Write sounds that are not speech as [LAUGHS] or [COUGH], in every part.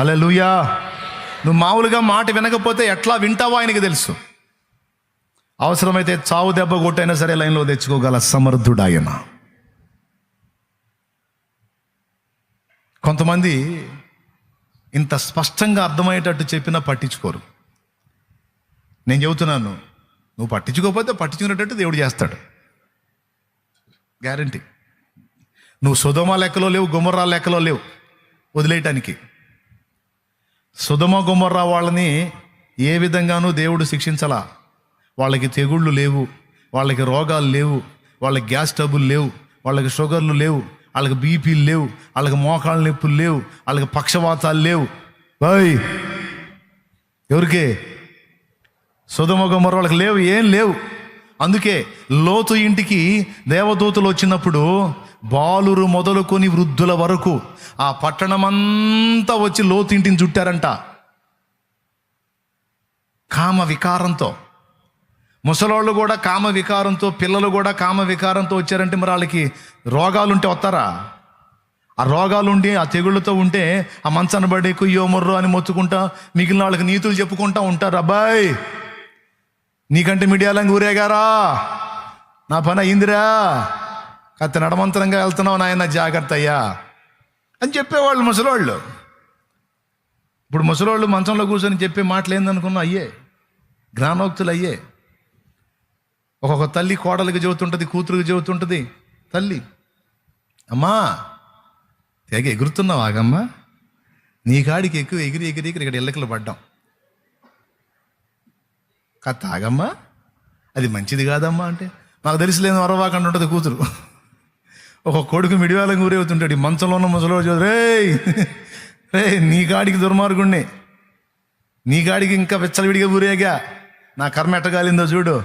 Hello లూయా నువ్వు మామూలుగా మాట వినకపోతే ఎట్లా వింటావో ఆయనకి తెలుసు. అవసరమైతే చావు దెబ్బ కొట్టైనా సరే లైన్లో తెచ్చుకోగల సమర్థుడు ఆయన కొంతమంది ఇంత స్పష్టంగా అర్థమయ్యేటట్టు చెప్పినా పట్టించుకోరు. నేను చెబుతున్నాను నువ్వు పట్టించుకోకపోతే పట్టించుకునేటట్టు దేవుడు చేస్తాడు. గ్యారంటీ. నువ్వు సుధమ లెక్కలో లేవు గుమర్రా లెక్కలో లేవు వదిలేయటానికి. సుధమ గుమర్రా వాళ్ళని ఏ విధంగానూ దేవుడు శిక్షించలా. వాళ్ళకి తెగుళ్ళు లేవు వాళ్ళకి రోగాలు లేవు వాళ్ళకి గ్యాస్ ట్రబుల్ లేవు వాళ్ళకి షుగర్లు లేవు వాళ్ళకి బీపీలు లేవు వాళ్ళకి మోకాళ్ళ నొప్పులు లేవు వాళ్ళకి పక్షవాతాలు లేవు. బాయ్ ఎవరికే? సుధమ గుమర్ర వాళ్ళకి లేవు ఏం లేవు. అందుకే లోతు ఇంటికి దేవదూతలు వచ్చినప్పుడు బాలురు మొదలుకొని వృద్ధుల వరకు ఆ పట్టణమంతా వచ్చి లోతింటిని చుట్టారంట. కామ వికారంతో. ముసలోళ్ళు కూడా కామ వికారంతో పిల్లలు కూడా కామ వికారంతో వచ్చారంటే మరి వాళ్ళకి రోగాలు ఉంటే వస్తారా? ఆ రోగాలు ఉండి ఆ తెగుళ్ళతో ఉంటే ఆ మంచాన్ని పడి కుయ్యో మొర్రో అని మొత్తుకుంటా మిగిలిన వాళ్ళకి నీతులు చెప్పుకుంటా ఉంటారు. అబ్బాయి నీకంటే మీడియాలంగా ఊరేగారా? నా పని అయిందిరా కత్తి నడమంతరంగా వెళ్తున్నావు నాయన జాగ్రత్త అయ్యా. అని చెప్పేవాళ్ళు ముసలోళ్ళు. ఇప్పుడు ముసలోళ్ళు మంచంలో కూర్చొని చెప్పే మాటలు ఏందనుకున్నా అయ్యే. జ్ఞానోక్తులు అయ్యే. ఒక్కొక్క తల్లి కోడలికి చెబుతుంటుంది కూతురుకి చెబుతుంటుంది. తల్లి అమ్మా తెగ ఎగురుతున్నావు ఆగమ్మా. నీ కాడికి ఎక్కువ ఎగిరి ఎగిరి ఎగిరి ఇక్కడ ఎల్లకలు పడ్డాం. కా తాగమ్మా. అది మంచిది కాదమ్మా అంటే. మాకు తెలిసిలేదు వరవాకండి ఉంటుంది కూతురు. ఒక కొడుకు మిడివేళం ఊరేవుతుంటాడు ఈ మంచంలో ఉన్న ముసలో రే రే నీ కాడికి దుర్మార్గుణ్ణి. నీ కాడికి ఇంకా విచ్చలవిడిగా ఊరేగా. నా కర్మ ఎట్టగాలిందో చూడు.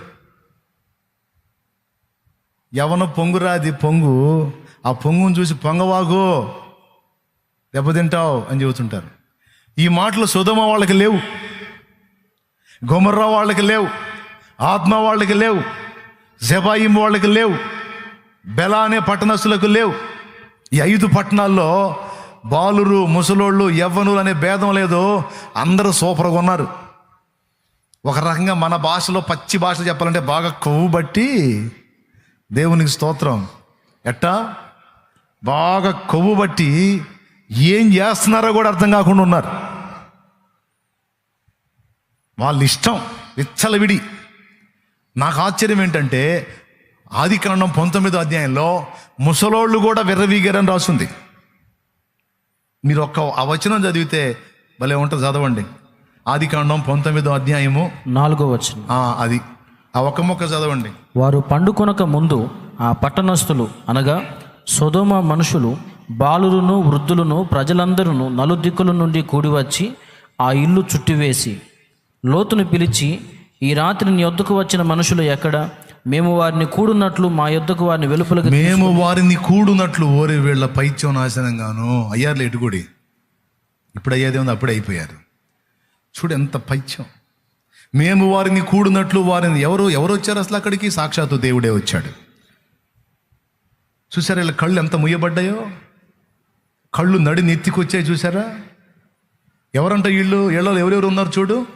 ఎవన పొంగురాది పొంగు. ఆ పొంగును చూసి పొంగవాగు. దెబ్బతింటావు అని చెబుతుంటారు. ఈ మాటలు సుధమ వాళ్ళకి లేవు. గుమర్రా వాళ్ళకి లేవు. ఆత్మ వాళ్ళకి లేవు. జబాయిం వాళ్ళకి లేవు. బెలా అనే పట్టణస్తులకు లేవు. ఈ ఐదు పట్టణాల్లో బాలురు ముసలోళ్ళు యవ్వనులు అనే భేదం లేదు. అందరూ సూపర్గా ఉన్నారు. ఒక రకంగా మన భాషలో పచ్చి భాష చెప్పాలంటే బాగా కొవ్వు బట్టి దేవునికి స్తోత్రం. ఎట్టా? బాగా కొవ్వు బట్టి ఏం చేస్తున్నారో కూడా అర్థం కాకుండా ఉన్నారు. వాళ్ళ ఇష్టం విచ్చలవిడి. నాకు ఆశ్చర్యం ఏంటంటే ఆది కాండం పంతొమ్మిదో అధ్యాయంలో ముసలోళ్ళు కూడా విర్రవీగారని రాస్తుంది మీరు ఒక్క ఆ వచనం చదివితే భలే ఉంటుంది చదవండి. ఆది కాండం పంతొమ్మిదో అధ్యాయము నాలుగో వచనం. అది. ఆ ఒక్క మొక్క చదవండి. వారు పండుకొనక ముందు ఆ పట్టణస్థులు అనగా సొదోమ మనుషులు బాలురును వృద్ధులను ప్రజలందరూ నలుదిక్కుల నుండి కూడివచ్చి ఆ ఇల్లు చుట్టివేసి లోతును పిలిచి ఈ రాత్రి నీ యొద్దకు వచ్చిన మనుషులు ఎక్కడ? మేము వారిని కూడున్నట్లు మా యొద్దకు వారిని వెలుపలకు మేము వారిని కూడున్నట్లు ఓరి వీళ్ళ పైత్యం నాశనంగాను. అయ్యారు ఎటుగుడి ఇప్పుడు అయ్యేది ఉంది అప్పుడే అయిపోయారు. చూడు ఎంత పైత్యం. మేము వారిని కూడినట్లు వారిని ఎవరు ఎవరు వచ్చారు అసలు అక్కడికి? సాక్షాత్తు దేవుడే వచ్చాడు. చూసారా వీళ్ళ కళ్ళు ఎంత ముయ్యబడ్డాయో? కళ్ళు నడి నెత్తికొచ్చాయి చూసారా? ఎవరంట వీళ్ళు? వీళ్ళలో ఎవరెవరు ఉన్నారు చూడు?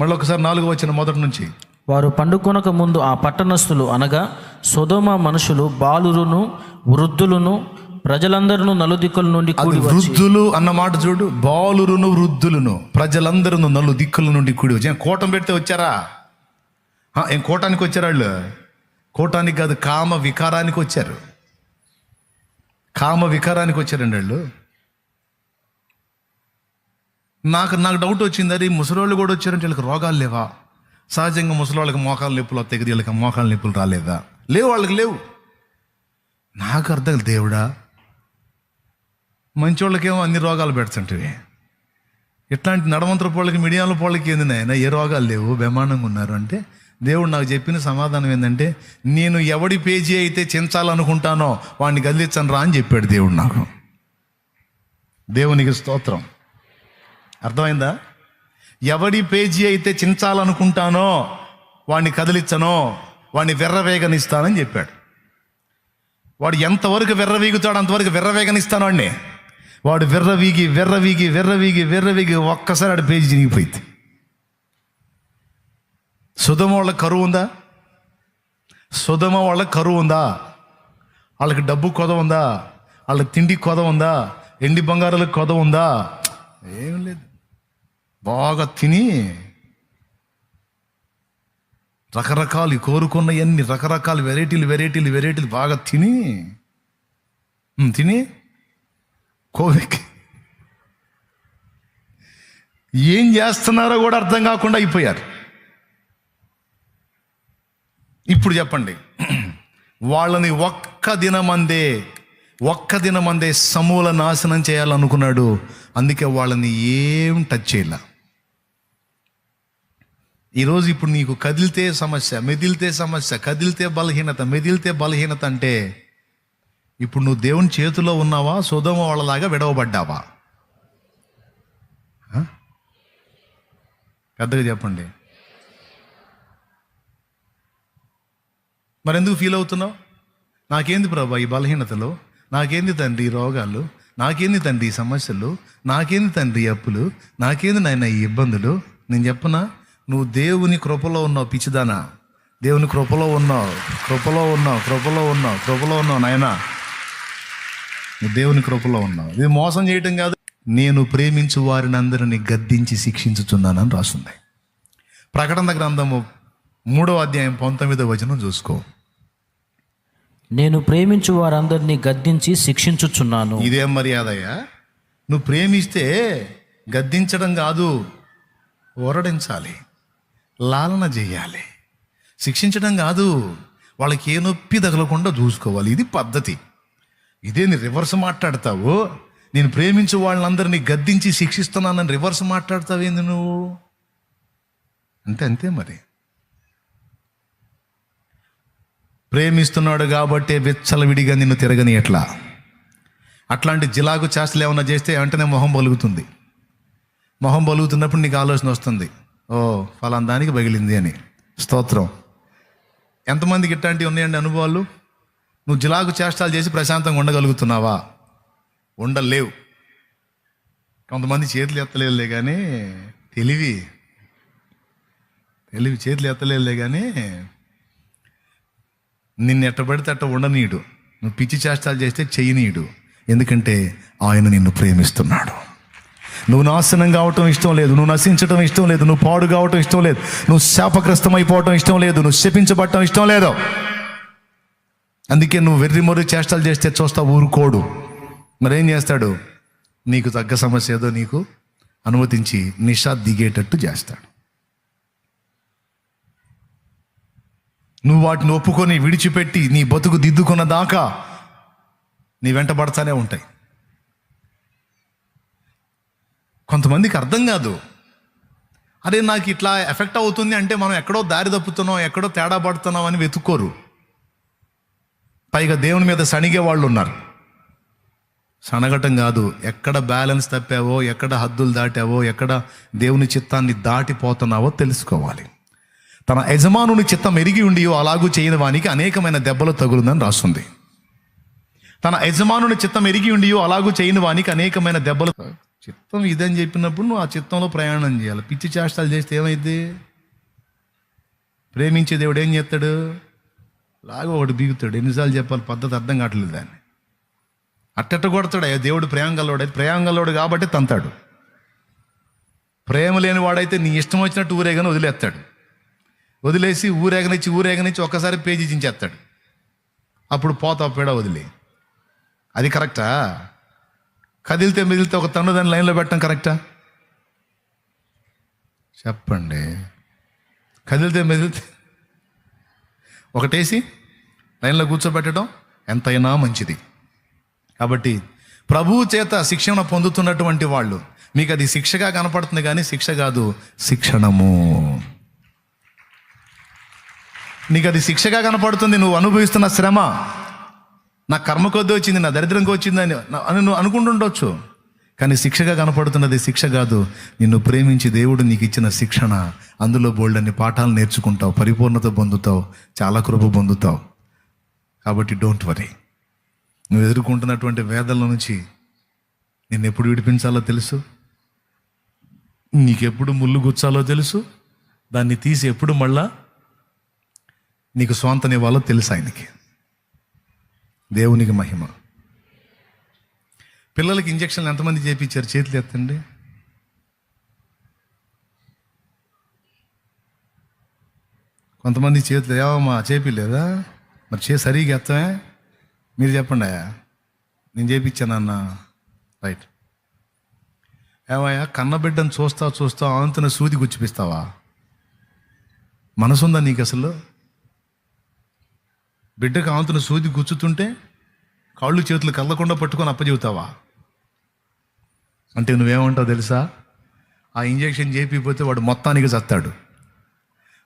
మళ్ళీ ఒకసారి నాలుగు వచ్చిన మొదటి నుంచి. వారు పండుకొనక ముందు ఆ పట్టణస్థులు అనగా సొదోమ మనుషులు బాలురును వృద్ధులను ప్రజలందరూ నలుదిక్కుల నుండి కూడి వృద్ధులు అన్న మాట చూడు బాలురును వృద్ధులను ప్రజలందరూ నలు దిక్కుల నుండి కూడి వచ్చి. కోటం పెడితే వచ్చారా? ఏం కోటానికి వచ్చారు వాళ్ళు? కోటానికి కాదు కామ వికారానికి వచ్చారు. కామ వికారానికి వచ్చారండి వాళ్ళు. నాకు నాకు డౌట్ వచ్చింది అది ముసలోళ్ళు కూడా వచ్చారంటే వీళ్ళకి రోగాలు లేవా? సహజంగా ముసలివాళ్ళకి మోకాలు నొప్పులు వస్తాయి కదా వీళ్ళకి మోకాలు నొప్పులు రాలేదా? లేవు వాళ్ళకి లేవు. నాకు అర్థం దేవుడా. మంచోళ్ళకేమో అన్ని రోగాలు పెడుతుంటివి. ఇట్లాంటి నడమంతర పోళ్ళకి మిడియాల పోళ్ళకి ఏంది నాయన ఏ రోగాలు లేవు? బ్రహ్మాండంగా ఉన్నారు అంటే దేవుడు నాకు చెప్పిన సమాధానం ఏంటంటే నేను ఎవడి పేజీ అయితే చించాలనుకుంటానో వాడిని గదిలించను రా అని చెప్పాడు దేవుడు నాకు. దేవునికి స్తోత్రం. అర్థమైందా? ఎవడి పేజీ అయితే చించాలనుకుంటానో వాడిని కదిలించనో వాడిని వెర్రవేగనిస్తానని చెప్పాడు. వాడు ఎంతవరకు వెర్రవీగుతాడు అంతవరకు వెర్రవేగనిస్తాను వాడిని వాడు విర్రవీగి విర్రవీగి విర్రవీగి విర్రవీగి ఒక్కసారి ఆడి పేజీ చినిగిపోయింది. సుధమ వాళ్ళ కరువు ఉందా? సుధమ వాళ్ళ కరువు ఉందా? వాళ్ళకి డబ్బు కొద ఉందా? వాళ్ళకి తిండి కొద ఉందా? ఎండి బంగారాలకు కొద ఉందా? ఏం లేదు. బాగా తిని రకరకాలు కోరుకున్న ఎన్ని రకరకాల వెరైటీలు వెరైటీలు వెరైటీలు బాగా తిని తిని కోవికి ఏం చేస్తున్నారో కూడా అర్థం కాకుండా అయిపోయారు. ఇప్పుడు చెప్పండి. వాళ్ళని ఒక్క దినమందే ఒక్క దినమందే సమూల నాశనం చేయాలనుకున్నాడు. అందుకే వాళ్ళని ఏం టచ్ చేయలే. ఈరోజు ఇప్పుడు నీకు కదిలితే సమస్య మెదిలితే సమస్య కదిలితే బలహీనత మెదిలితే బలహీనత అంటే ఇప్పుడు నువ్వు దేవుని చేతిలో ఉన్నావా సుధమ వాళ్ళలాగా విడవబడ్డావా? పెద్దగా చెప్పండి. మరెందుకు ఫీల్ అవుతున్నావు? నాకేంది ప్రభా ఈ బలహీనతలు? నాకేంది తండ్రి ఈ రోగాలు? నాకేంది తండ్రి ఈ సమస్యలు? నాకేంది తండ్రి అప్పులు? నాకేంది నాయన ఈ ఇబ్బందులు? నేను చెప్పనా? నువ్వు దేవుని కృపలో ఉన్నావు పిచ్చిదానా. దేవుని కృపలో ఉన్నావు కృపలో ఉన్నావు కృపలో ఉన్నావు కృపలో ఉన్నావు నాయనా. నువ్వు దేవుని కృపలో ఉన్నావు. ఇది మోసం చేయటం కాదు. నేను ప్రేమించు వారిని అందరిని గద్దించి శిక్షించుచున్నానని రాస్తుంది ప్రకటన గ్రంథము మూడో అధ్యాయం పంతొమ్మిదో వచనం చూసుకో. నేను ప్రేమించు వారందరినీ గద్దించి శిక్షించుచున్నాను. ఇదేం మర్యాదయ్యా. నువ్వు ప్రేమిస్తే గద్దించడం కాదు ఓరడించాలి. లాలన చేయాలి. శిక్షించడం కాదు వాళ్ళకి ఏ నొప్పి తగలకుండా చూసుకోవాలి. ఇది పద్ధతి. ఇదే నీ రివర్స్ మాట్లాడతావు. నేను ప్రేమించు వాళ్ళందరినీ గద్దించి శిక్షిస్తున్నానని రివర్స్ మాట్లాడతావేంది నువ్వు? అంతే అంతే మరి. ప్రేమిస్తున్నాడు కాబట్టే విచ్చలవిడిగా నిన్ను తిరగని ఎట్లా? అట్లాంటి జిలాగు చేష్టలు ఏమన్నా చేస్తే వెంటనే మొహం పలుగుతుంది మొహం పలుగుతున్నప్పుడు నీకు ఆలోచన వస్తుంది. ఓ ఫలాన్ దానికి పగిలింది అని. స్తోత్రం. ఎంతమందికి ఇట్లాంటివి ఉన్నాయండి అనుభవాలు? నువ్వు జిలాకు చేష్టాలు చేసి ప్రశాంతంగా ఉండగలుగుతున్నావా? ఉండలేవు. కొంతమంది చేతులు ఎత్తలేదులే కానీ తెలివి. తెలివి చేతులు ఎత్తలేదులే కానీ నిన్ను ఎట్ట పడితే అట్ట ఉండనీయుడు. నువ్వు పిచ్చి చేష్టాలు చేస్తే చేయనీయుడు ఎందుకంటే ఆయన నిన్ను ప్రేమిస్తున్నాడు. నువ్వు నాశనం కావటం ఇష్టం లేదు నువ్వు నశించటం ఇష్టం లేదు నువ్వు పాడు కావటం ఇష్టం లేదు నువ్వు శాపగ్రస్తం అయిపోవటం ఇష్టం లేదు నువ్వు శపించబడటం ఇష్టం లేదు. అందుకే నువ్వు వెర్రి మొర్రి చేష్టాలు చేస్తే చూస్తా ఊరుకోడు. మరేం చేస్తాడు? నీకు తగ్గ సమస్య ఏదో నీకు అనుమతించి నిషా దిగేటట్టు చేస్తాడు. నువ్వు వాటిని ఒప్పుకొని విడిచిపెట్టి నీ బతుకు దిద్దుకున్న దాకా నీ వెంటబడతానే ఉంటాయి. కొంతమందికి అర్థం కాదు. అరే నాకు ఇట్లా ఎఫెక్ట్ అవుతుంది అంటే మనం ఎక్కడో దారి తప్పుతున్నాం ఎక్కడో తేడా పడుతున్నాం అని వెతుక్కోరు. పైగా దేవుని మీద సణిగే వాళ్ళు ఉన్నారు. సనగటం కాదు ఎక్కడ బ్యాలెన్స్ తప్పావో ఎక్కడ హద్దులు దాటావో ఎక్కడ దేవుని చిత్తాన్ని దాటిపోతున్నావో తెలుసుకోవాలి. తన యజమానుని చిత్తం ఎరిగి ఉండి అలాగూ చేయని వానికి అనేకమైన దెబ్బలు తగులుందని రాస్తుంది. తన యజమానుని చిత్తం ఎరిగి ఉండి అలాగూ చేయని వానికి అనేకమైన దెబ్బలు చిత్తం ఇదని చెప్పినప్పుడు నువ్వు ఆ చిత్తంలో ప్రయాణం చేయాలి. పిచ్చి చేష్టాలు చేస్తే ఏమైంది ప్రేమించే దేవుడు ఏం చేస్తాడు? లాగా ఒకటి బీగుతాడు. ఎన్నిసార్లు చెప్పాలి? పద్ధతి అర్థం కావట్లేదు దాన్ని. అట్టట్ట కొడతాడు. అయ్యా దేవుడు ప్రేమ గల్లోడు ప్రేమ కాబట్టి తంతాడు. ప్రేమ లేని వాడైతే నీ ఇష్టం వచ్చినట్టు ఊరేగని వదిలేస్తాడు. వదిలేసి ఊరేగనిచ్చి ఊరేగనిచ్చి ఒక్కసారి పేజీ చించేస్తాడు. అప్పుడు పోతా పేడ వదిలే. అది కరెక్టా? కదిలితే మిదిలితే ఒక తన్ను దాన్ని లైన్లో పెట్టడం కరెక్టా? చెప్పండి. కదిలితే మెదిలితే ఒకటేసి లైన్లో కూర్చోబెట్టడం ఎంతైనా మంచిది. కాబట్టి ప్రభువు చేత శిక్షణ పొందుతున్నటువంటి వాళ్ళు మీకు అది శిక్షగా కనపడుతుంది కానీ శిక్ష కాదు శిక్షణము. నీకు అది శిక్షగా కనపడుతుంది నువ్వు అనుభవిస్తున్న శ్రమ. నా కర్మ కొద్ది వచ్చింది నా దరిద్రంకి వచ్చింది అని నువ్వు అనుకుంటుండొచ్చు. కానీ శిక్షగా కనపడుతున్నది శిక్ష కాదు. నిన్ను ప్రేమించి దేవుడు నీకు ఇచ్చిన శిక్షణ. అందులో బోల్డన్ని పాఠాలు నేర్చుకుంటావు పరిపూర్ణత పొందుతావు చాలా కృప పొందుతావు. కాబట్టి డోంట్ వరీ నువ్వు ఎదుర్కొంటున్నటువంటి వేదల నుంచి నిన్ను ఎప్పుడు విడిపించాలో తెలుసు? నీకెప్పుడు ముళ్ళు గుచ్చాలో తెలుసు? దాన్ని తీసి ఎప్పుడు మళ్ళా? నీకు స్వాంతనివ్వాలో తెలుసు ఆయనకి. దేవునికి మహిమ. పిల్లలకి ఇంజక్షన్లు ఎంతమంది చేయించారు చేతులు ఎత్తండి. కొంతమంది చేతులు ఏవమ్మా చేపిలేదా మరి చే సరిగా ఎత్తమే? మీరు చెప్పండి అయ్యా. నేను చేపించానన్నా రైట్. ఏమయ్యా కన్నబిడ్డను చూస్తా చూస్తా అంతన సూది గుచ్చిపిస్తావా? మనసుందా నీకు అసలు? బిడ్డ కాంతులు సూది గుచ్చుతుంటే కాళ్ళు చేతులు కళ్ళకుండా పట్టుకొని అప్పచెబుతావా అంటే నువ్వేమంటావు తెలుసా? ఆ ఇంజెక్షన్ చేపిపోతే వాడు మొత్తానికి చస్తాడు.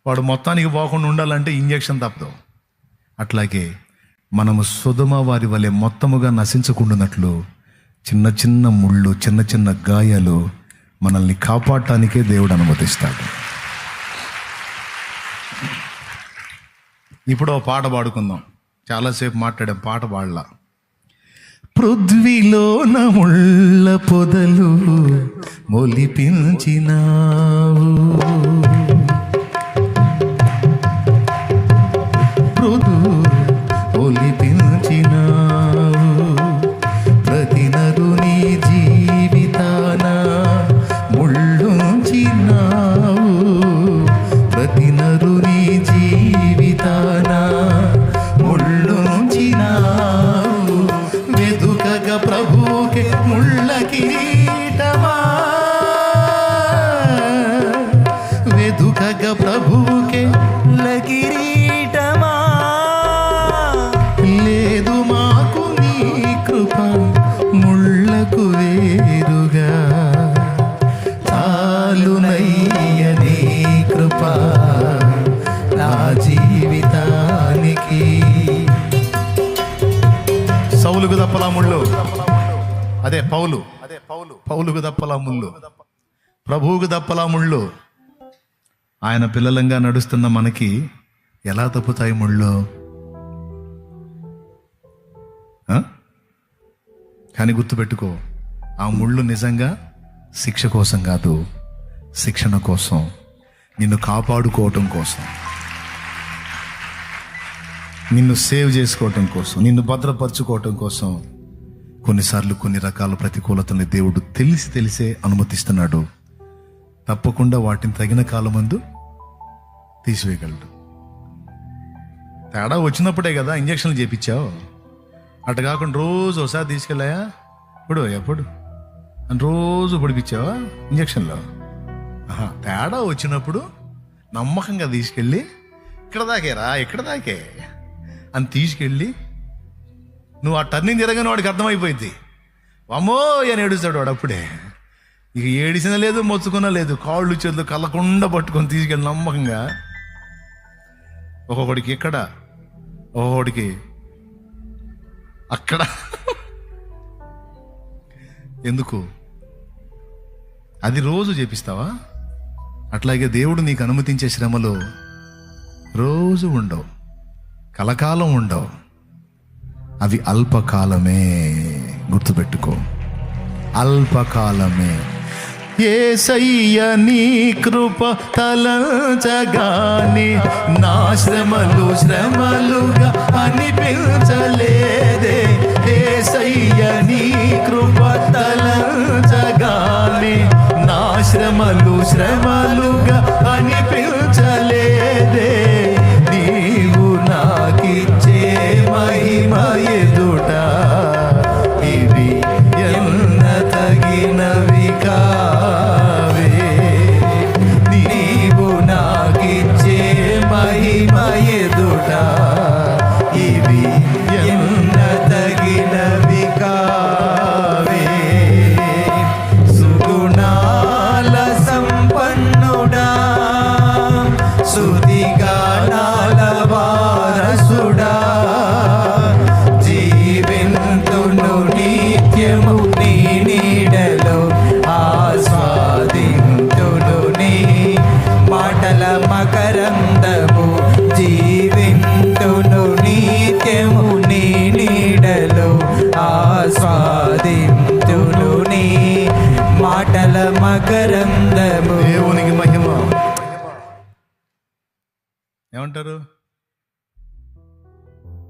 వాడు మొత్తానికి పోకుండా ఉండాలంటే ఇంజెక్షన్ తప్పదు. అట్లాగే మనము సుధమ వారి వలె మొత్తముగా నశించకుండానట్లు చిన్న చిన్న ముళ్ళు చిన్న చిన్న గాయాలు మనల్ని కాపాడటానికే దేవుడు అనుమతిస్తాడు. ఇప్పుడు పాట పాడుకుందాం. చాలాసేపు మాట్లాడాం పాట పాడలా. పృథ్వీలో ముళ్ళ పొదలు [LAUGHS] మొలిపించినావు. ప్రభువుకే కిరీటమా? లేదు మాకు నీ కృప ముళ్ళకు వేరుగా. చాలునయ్య నీ కృప నా జీవితానికి. సౌలుకు దప్పలా ముళ్ళు. అదే పౌలు. అదే పౌలు పౌలుకు దప్పలా ముళ్ళు. ప్రభువుకు దప్పలా ముళ్ళు. ఆయన పిల్లలంగా నడుస్తున్న మనకి ఎలా తప్పుతాయి ముళ్ళు? కానీ గుర్తుపెట్టుకో ఆ ముళ్ళు నిజంగా శిక్ష కోసం కాదు శిక్షణ కోసం నిన్ను కాపాడుకోవటం కోసం నిన్ను సేవ్ చేసుకోవటం కోసం నిన్ను భద్రపరచుకోవటం కోసం కొన్నిసార్లు కొన్ని రకాల ప్రతికూలతల్ని దేవుడు తెలిసి తెలిసే అనుమతిస్తున్నాడు. తప్పకుండా వాటిని తగిన కాలమందు తీసివేయగలడు. తేడా వచ్చినప్పుడే కదా ఇంజక్షన్లు చేపించావు. అటు కాకుండా రోజు ఒకసారి తీసుకెళ్ళాయా? ఇప్పుడు ఎప్పుడు అని రోజు పొడిపించావా ఇంజక్షన్లో? ఆహా, తేడా వచ్చినప్పుడు నమ్మకంగా తీసుకెళ్ళి ఇక్కడ దాకేరా ఇక్కడ దాకే అని తీసుకెళ్ళి నువ్వు ఆ టర్నింగ్ తిరగని వాడికి అర్థమైపోయింది. అమ్మో అని ఏడుస్తాడు వాడు అప్పుడే. ఇక ఏడిసిన లేదు మొచ్చుకున్నా లేదు. కాళ్ళు చేతులు కలకుండా పట్టుకొని తీసుకెళ్ళి నమ్మకంగా. ఒక్కొక్కడికి ఇక్కడ ఒక్కొక్కడికి అక్కడ. ఎందుకు? అది రోజు చేపిస్తావా? అట్లాగే దేవుడు నీకు అనుమతించే శ్రమలో రోజు ఉండవు. కలకాలం ఉండవు. అవి అల్పకాలమే గుర్తుపెట్టుకో. అల్పకాలమే. ఏసయ్య నీ కృప తలంచగానే నా శ్రమలు శ్రమలుగా అనిపించలేదే. ఏసయ్య నీ కృప తలంచగానే నా శ్రమలు శ్రమలుగా అనిపించలేదే. నీవు నాకిచ్చే మహిమయే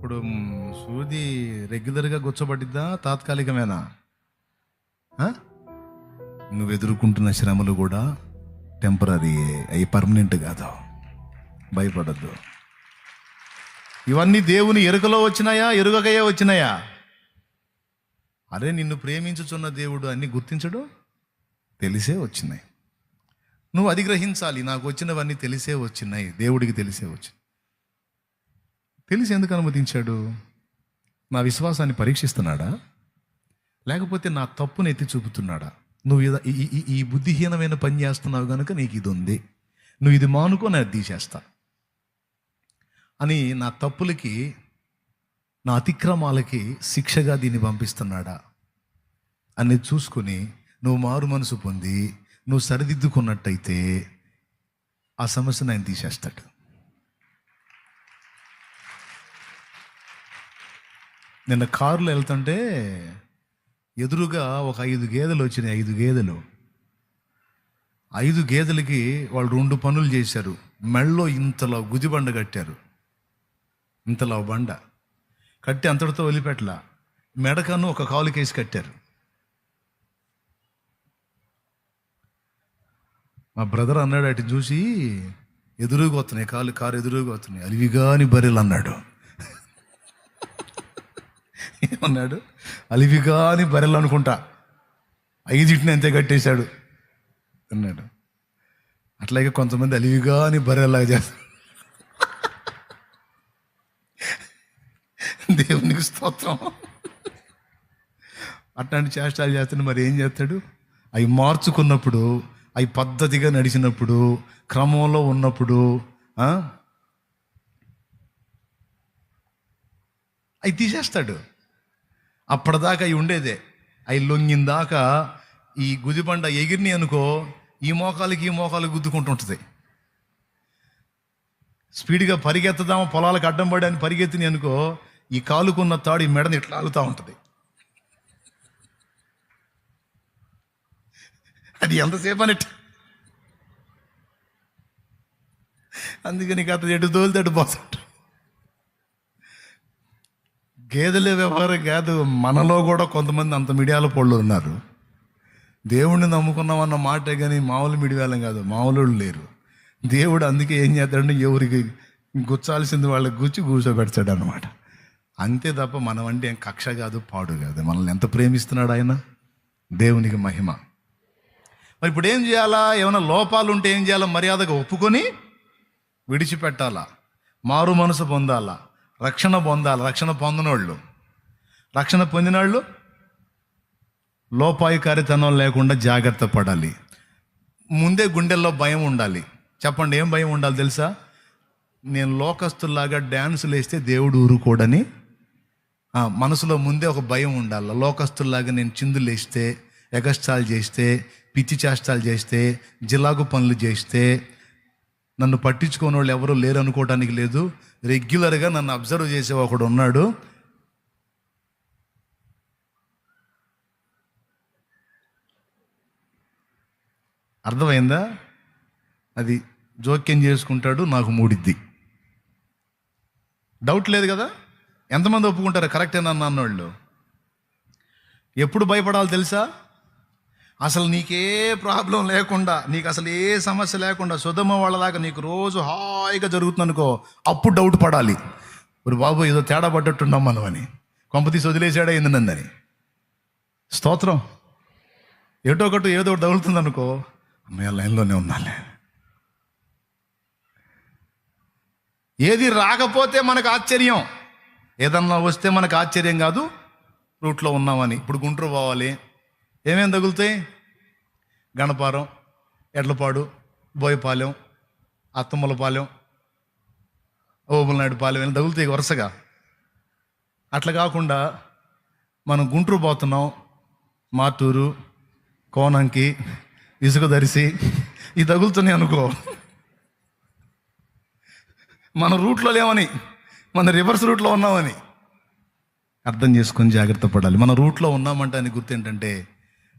ఇప్పుడు సూది రెగ్యులర్గా గుచ్చబడిద్దా తాత్కాలికమేనా? నువ్వు ఎదుర్కొంటున్న శ్రమలు కూడా టెంపరీ అవి పర్మనెంట్ కాదు. భయపడద్దు. ఇవన్నీ దేవుని ఎరుకలో వచ్చినాయా ఎరుగకయే వచ్చినాయా? అరే నిన్ను ప్రేమించుచున్న దేవుడు అన్ని గుర్తించడు? తెలిసే వచ్చినాయి. నువ్వు అధిగ్రహించాలి నాకు వచ్చినవన్నీ తెలిసే వచ్చినాయి. దేవుడికి తెలిసే వచ్చినాయి. తెలిసి ఎందుకు అనుమతించాడు? నా విశ్వాసాన్ని పరీక్షిస్తున్నాడా? లేకపోతే నా తప్పును ఎత్తి చూపుతున్నాడా? నువ్వు ఈ- ఈ- బుద్ధిహీనమైన పని చేస్తున్నావు కనుక నీకు ఇది ఉంది నువ్వు ఇది మానుకో నేను తీసేస్తా. అని నా తప్పులకి నా అతిక్రమాలకి శిక్షగా దీన్ని పంపిస్తున్నాడా? అని చూసుకొని నువ్వు మారు మనసు పొంది నువ్వు సరిదిద్దుకున్నట్టయితే ఆ సమస్యను ఆయన తీసేస్తాడు. నిన్న కారులో వెళ్తుంటే ఎదురుగా ఒక ఐదు గేదెలు వచ్చినాయి ఐదు గేదెలు. ఐదు గేదెలకి వాళ్ళు రెండు పనులు చేశారు. మెళ్ళో ఇంతలో గుదిబండ కట్టారు. ఇంతలో బండ. కట్టి అంతటితో వదిలిపెట్టల. మెడకను ఒక కాలు కేసి కట్టారు. మా బ్రదర్ అన్నాడు అటు చూసి ఎదురుగా వస్తున్నాయి కాలు కారు ఎదురుగా వస్తున్నాయి. అలివిగాని బర్రెలు అన్నాడు. ఏమన్నాడు అలివిగాని బరెలు అనుకుంటా. ఐదింటిని అంతే కట్టేశాడు అన్నాడు. అట్లాగే కొంతమంది అలివిగాని బరెలాగా చేస్తారు. దేవునికి స్తోత్రం. అట్లాంటి చేష్టాలు చేస్తాడు మరి ఏం చేస్తాడు? అవి మార్చుకున్నప్పుడు అవి పద్ధతిగా నడిచినప్పుడు క్రమంలో ఉన్నప్పుడు అవి తీసేస్తాడు. అప్పటిదాకా అవి ఉండేదే. అవి లొంగిందాకా ఈ గుదిబండ ఎగిరిని అనుకో ఈ మోకాలకి ఈ మోకాలు గుద్దుకుంటుంటుంది. స్పీడ్గా పరిగెత్తదామా పొలాలకు అడ్డం పడి అని పరిగెత్తిని అనుకో ఈ కాలుకున్న తాడు ఈ మెడని ఇట్లా ఆగుతూ ఉంటుంది. అది ఎంతసేపు అన్నట్టు అందుకని కథ ఎటు తోలితే పోతాడు గేదెల వ్యవహారం కాదు మనలో కూడా కొంతమంది అంత మిడియాల పొళ్ళు ఉన్నారు. దేవుణ్ణి నమ్ముకున్నామన్న మాటే కానీ మామూలు మిడివేలం కాదు మామూలు వాళ్ళు లేరు. దేవుడు అందుకే ఏం చేస్తాడంటే ఎవరికి గుచ్చాల్సింది వాళ్ళకి గుచ్చి కూర్చోబెడతాడు అనమాట అంతే తప్ప మనం అంటే ఏం కక్ష కాదు పాడు కాదు. మనల్ని ఎంత ప్రేమిస్తున్నాడు ఆయన? దేవునికి మహిమ. మరి ఇప్పుడు ఏం చేయాలా? ఏమైనా లోపాలు ఉంటే ఏం చేయాలా? మర్యాదగా ఒప్పుకొని విడిచిపెట్టాలా? మారు మనసు పొందాలా? రక్షణ పొందాలి రక్షణ పొందినోళ్ళు. రక్షణ పొందినోళ్ళు లోపాయికారితనం లేకుండా జాగ్రత్త పడాలి. ముందే గుండెల్లో భయం ఉండాలి. చెప్పండి ఏం భయం ఉండాలి తెలుసా? నేను లోకస్తుల్లాగా డ్యాన్సులు వేస్తే దేవుడు ఊరుకోడని. మనసులో ముందే ఒక భయం ఉండాలి. లోకస్తుల్లాగా నేను చిందులు వేస్తే ఎగస్టాలు చేస్తే పిచ్చి చేష్టాలు చేస్తే జిలాగు పనులు చేస్తే నన్ను పట్టించుకోని వాళ్ళు ఎవరు లేరు అనుకోవడానికి లేదు. రెగ్యులర్గా నన్ను అబ్జర్వ్ చేసే ఒకడు ఉన్నాడు. అర్థమైందా? అది జోక్యం చేసుకుంటాడు నాకు మూడిద్ది. డౌట్ లేదు కదా? ఎంతమంది ఒప్పుకుంటారు? కరెక్టేనా? అన్నోళ్ళు ఎప్పుడు భయపడాలి తెలుసా? అసలు నీకే ప్రాబ్లం లేకుండా నీకు అసలు ఏ సమస్య లేకుండా సుధమ వాళ్ళలాగా నీకు రోజు హాయిగా జరుగుతుంది అనుకో అప్పుడు డౌట్ పడాలి. మరి బాబు ఏదో తేడా పడ్డట్టున్నాం మనం అని. కొంపతీసి వదిలేసాడా ఏంది స్తోత్రం. ఏటో ఒకటి ఏదో ఒకటి తగులుతుంది అనుకో అమ్మయ్య లైన్లోనే ఉన్నాలే ఏది రాకపోతే మనకు ఆశ్చర్యం. ఏదన్నా వస్తే మనకు ఆశ్చర్యం కాదు. రూట్లో ఉన్నామని. ఇప్పుడు గుంటూరు పోవాలి. ఏమేమి తగులుతాయి? గణపారం ఎడ్లపాడు బోయపాలెం అత్తమ్మలపాలెం ఓబులనాయుడు పాలెం అని తగులుతాయి వరుసగా. అట్లా కాకుండా మనం గుంటూరు పోతున్నాం. మాటూరు కోనంకి ఇసుక దరిసి ఈ తగులుతున్నాయి అనుకో. మన రూట్లో లేవని మన రివర్స్ రూట్లో ఉన్నామని. అర్థం చేసుకొని జాగ్రత్త పడాలి. మన రూట్లో ఉన్నామంటే అని గుర్తు ఏంటంటే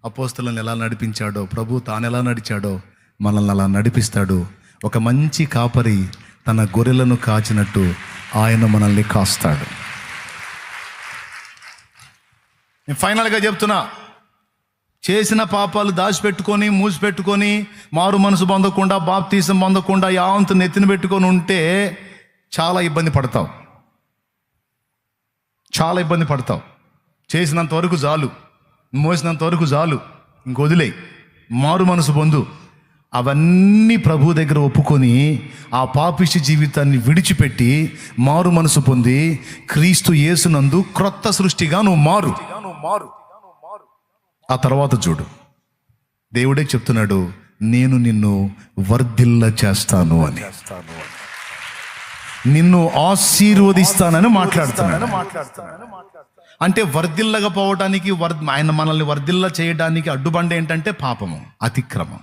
అపోస్తులను ఎలా నడిపించాడో ప్రభు తాను ఎలా నడిచాడో మనల్ని అలా నడిపిస్తాడు. ఒక మంచి కాపరి తన గొర్రెలను కాచినట్టు ఆయన మనల్ని కాస్తాడు. నేను ఫైనల్గా చెప్తున్నా చేసిన పాపాలు దాచిపెట్టుకొని మూసిపెట్టుకొని మారు మనసు పొందకుండా బాప్తీసం పొందకుండా యావంతు నెత్తిన పెట్టుకొని ఉంటే చాలా ఇబ్బంది పడతావు. చాలా ఇబ్బంది పడతావు. చేసినంత వరకు చాలు. మోసినంత వరకు చాలు ఇంకొదిలే మారు మనసు పొందు. అవన్నీ ప్రభు దగ్గర ఒప్పుకొని ఆ పాపిష్టి జీవితాన్ని విడిచిపెట్టి మారు మనసు పొంది క్రీస్తు యేసునందు క్రొత్త సృష్టిగా నువ్వు మారు. ఆ తర్వాత చూడు. దేవుడే చెప్తున్నాడు నేను నిన్ను వర్ధిల్ల చేస్తాను అని. నిన్ను ఆశీర్వదిస్తానని మాట్లాడుతున్నాను అంటే వర్ధిల్లగా పోవడానికి వర్ ఆయన మనల్ని వర్ధిల్ల చేయడానికి అడ్డుబండ ఏంటంటే పాపము అతిక్రమం.